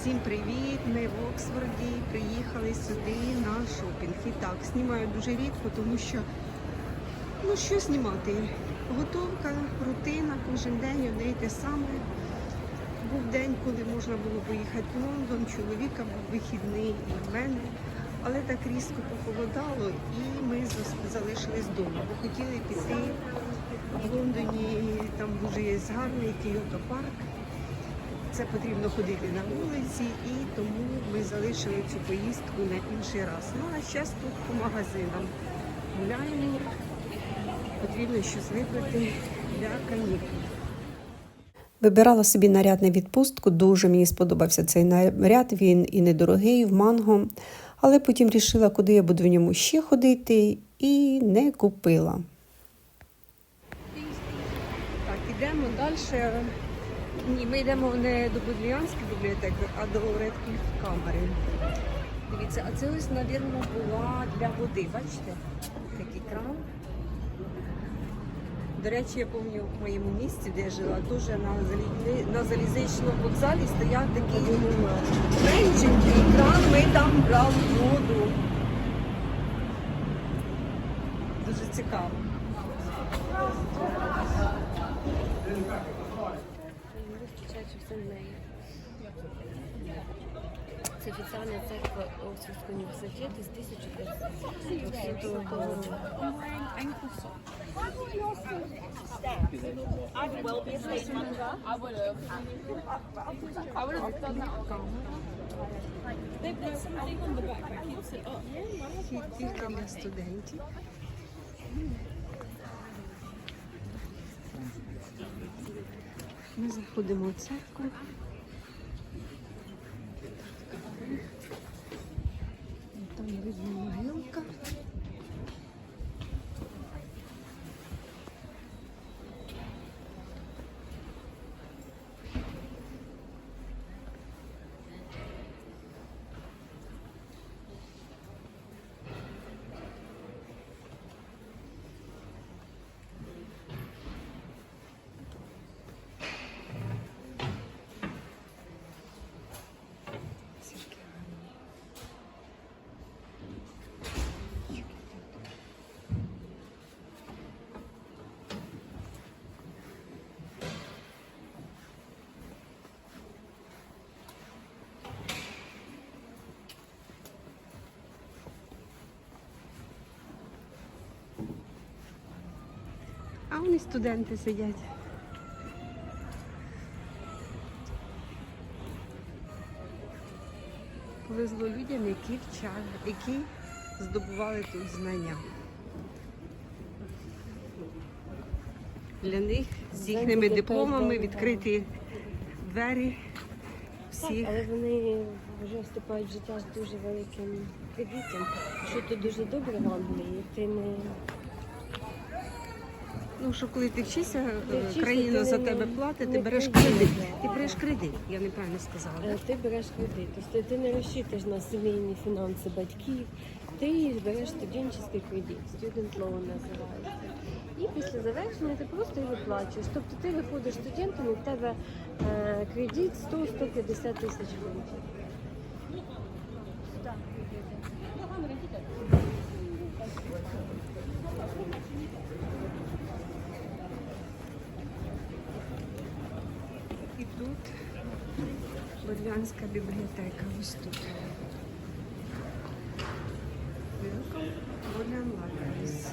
Всім привіт! Ми в Оксфорді приїхали сюди на шопінг. І так, знімаю дуже рідко, тому що ну що знімати? Готовка, рутина, кожен день одне й те саме. Був день, коли можна було поїхати в Лондон, чоловіка був вихідний і в мене. Але так різко похолодало і ми залишились вдома. Бо хотіли піти в Лондоні, там дуже є гарний Кіото парк. Це потрібно ходити на вулиці, і тому ми залишили цю поїздку на інший раз. Ну а зараз тут по магазинам гуляємо. Потрібно щось вибрати для канікул. Вибирала собі наряд на відпустку. Дуже мені сподобався цей наряд. Він і недорогий, в манго. Але потім вирішила, куди я буду в ньому ще ходити, і не купила. Так, ідемо далі. Ні, ми йдемо не до Бодліанської бібліотеки, а до Редкліф камери. Дивіться, а це ось, мабуть, була для води. Бачите? Такий кран. До речі, я пам'ятаю в моєму місці, де я жила, теж на, залізни- на залізничному вокзалі стояв такий меншенький кран, ми там брали воду. Дуже цікаво. Це офіціальна церква Оксфордського університету з 1500 року. Для студентів. Ми заходимо в церкву. Там видно А вони студенти сидять. Повезло людям, які вчали, які здобували тут знання. Для них з їхніми дипломами відкриті двері Так, всіх. але вони вже вступають в життя з дуже великим кредитом. Що тут дуже добре в Англії, ти не Ну, що коли ти вчишся, е, вчишся, країна ти за тебе платить, ти береш кредит. Ти береш кредит, я неправильно сказала. е, ти береш кредит. Тобто ти не розчитуєш на сімейні фінанси батьків, ти береш студентський кредит, student loan називається. І після завершення ти просто його виплачуєш. Тобто ти виходиш студентом і в тебе е, кредит 100-150 тисяч фунтів. І тут Бодлянська бібліотека. Ось тут. Welcome, Bodleian Libraries.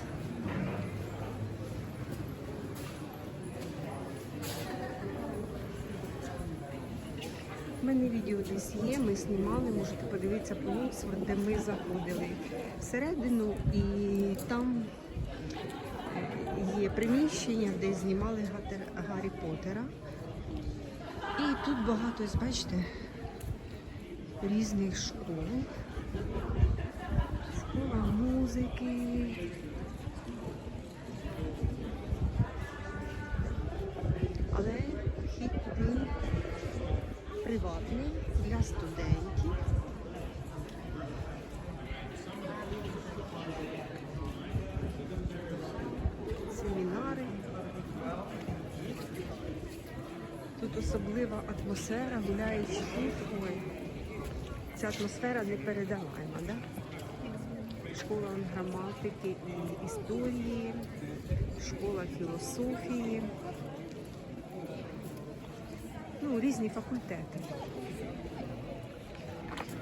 У мене відео десь є, ми знімали, можете подивитися по Оксфорд, де ми заходили всередину і там е, є приміщення, де знімали Гаррі Поттера. Тут багато, ось бачите, різних школ. Школа музики. Але вхід туди приватний для студентів. Семінари. Тут особлива атмосфера, гуляючи тут. Ой, ця атмосфера непередаваема, да? Школа граматики і історії, школа філософії. Ну, різні факультети.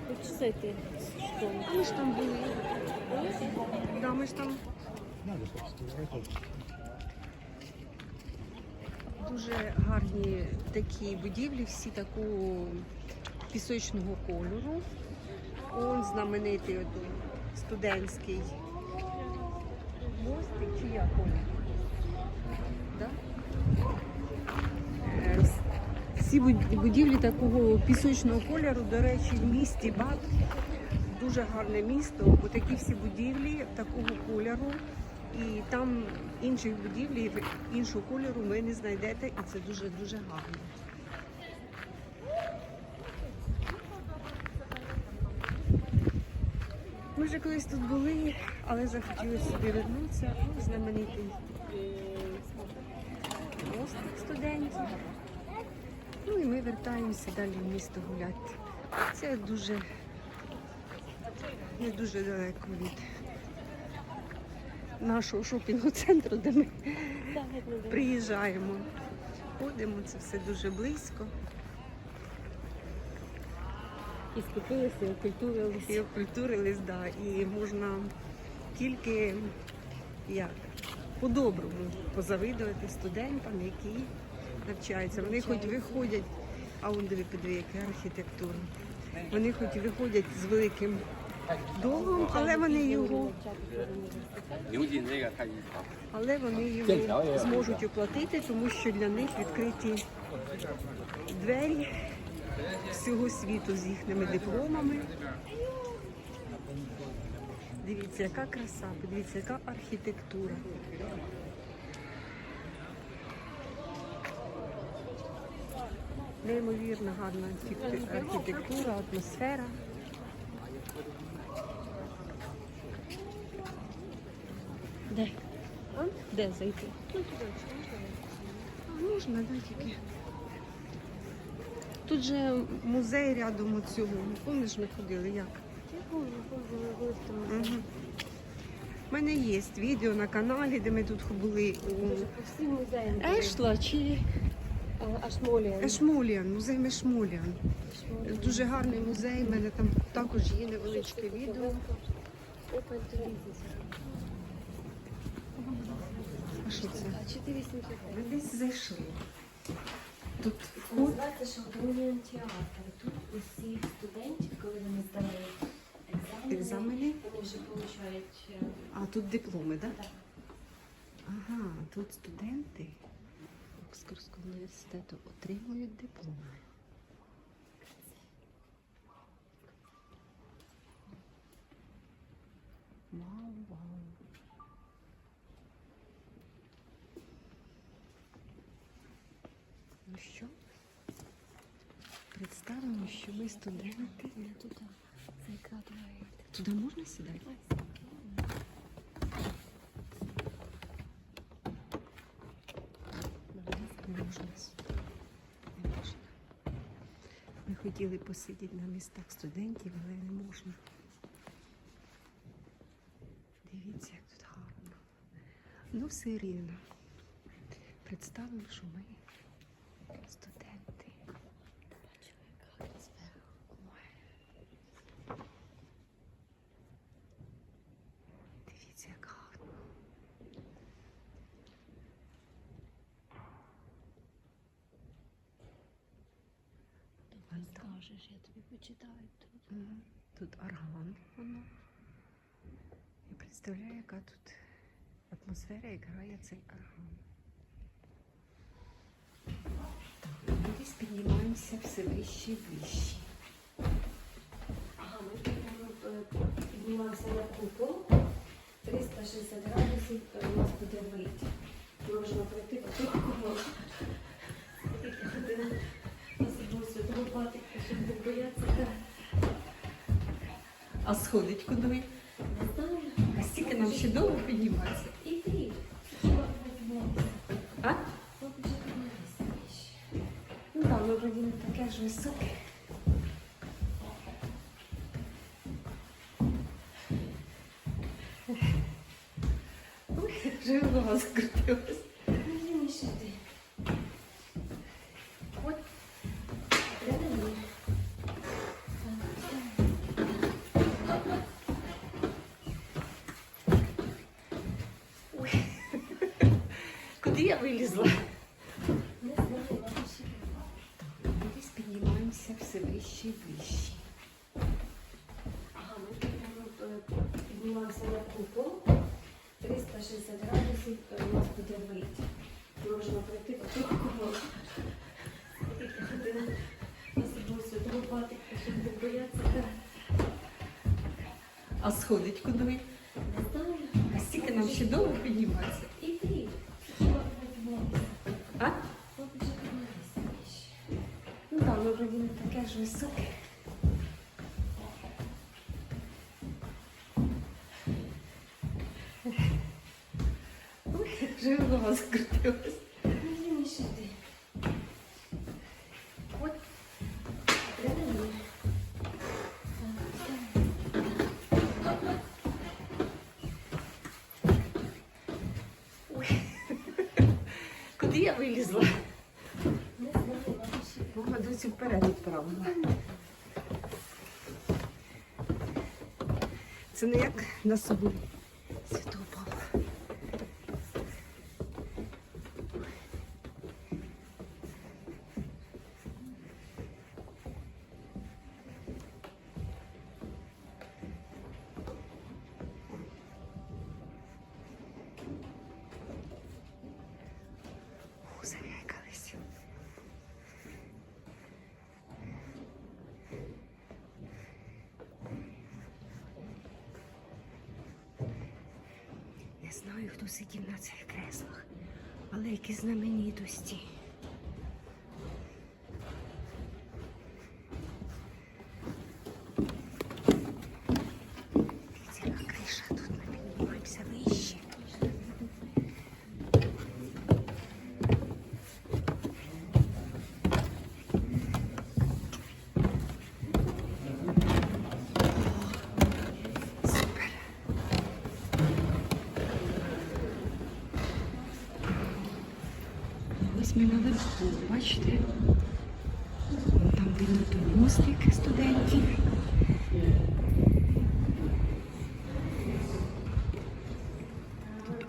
Хочеш зайти школу? Ми ж там були. Да, ми ж там дуже гарні такі будівлі, всі такого пісочного кольору. Он знаменитий от, студентський мостик, чи як он? Да? Е, Всі будівлі такого пісочного кольору, до речі, в місті Бат дуже гарне місто, бо такі всі будівлі такого кольору. І там інших будівлі іншого кольору ви не знайдете, і це дуже дуже гарно. Ми вже колись тут були, але захотіли сюди вернутися. Знаменитий мостик студентів. Ну і ми вертаємося далі в місто гуляти. Це дуже не дуже далеко від нашого шопінгу центру, де ми приїжджаємо. Ходимо, це все дуже близько. І скупилися, і І окультурилися. окультурились, да, і можна тільки як по-доброму позавидувати студентам, які навчаються. Вони хоч виходять, а он диви, яка архітектура. Вони хоч виходять з великим Довго, але вони його але вони його зможуть оплатити, тому що для них відкриті двері всього світу з їхніми дипломами. Дивіться, яка краса, подивіться, яка архітектура. Неймовірно гарна архітектура, атмосфера. А? Де зайти? Ну, туди, можна? Можна, да, тільки. Тут же музей рядом у цього. Помниш, ми ходили як? Я помню, помню, ми були в тому. Угу. У мене є відео на каналі, де ми тут були у Дуже по всім музеям. були. Ешла чи А, Ашмолія. Ешмоліан, музей Мешмоліан. Дуже гарний музей, у мене там також є невеличке відео. Open to business. Що це? А 485. Ми десь зайшли. Тут вход. Називається Шаблонний театр. Тут усі студентів, коли вони здають екзамени, Екзамени? вони вже получають е, А тут дипломи, так? так, Ага, тут студенти Оксфордського університету отримують дипломи. Вау, вау. Ну що? Представимо, що ми студенти. туди. Можна сідати? Можна. Не можна. Ми хотіли посидіти на містах студентів, але не можна. Дивіться, як тут гарно. Ну, все рівно. Представимо, що ми студенти. Ой. Дивіться, як гарно. Скажеш, я тобі почитаю тут. Тут орган. Воно. Я представляю, яка тут атмосфера, як грає цей орган. Так, ми десь піднімаємося все вище і вище. Ага, ми е, піднімаємося на купол. 360 градусів е, у нас буде вийти. Можна пройти по цьому святого Патрика, щоб не боятися. А сходить куди? Не знаю. А стільки нам ще довго підніматися? І ти. А? Ну так, воно вроді не таке ж високе. Ой, вже голова закрутилась. Вище і вище. Ага, ми е, піднімаємося на купол. 360 градусів е, у нас буде вийти. Можна пройти по цьому куполу. Скільки година нас буде сюди щоб не боятися. А сходить куди? Не знаю. А стільки нам ще довго підніматися. І піднялися? А? Ну так, воно вроді не таке ж високе. Ой, вже голова закрутилась. Мені ще ти. От. Де мені? Куди я вилізла? Досі вперед відправила. Це не як на соборі Знаю, хто сидів на цих креслах, але які знаменитості. Ціла криша, тут ми піднімаємося вище. Супер. Ось ми наверху, бачите? Там видно той мостик студентів. Тут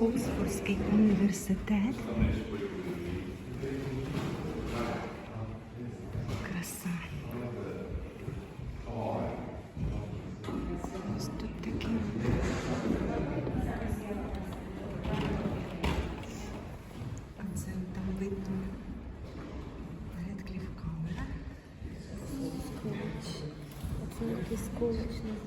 Оксфордський університет. そうです。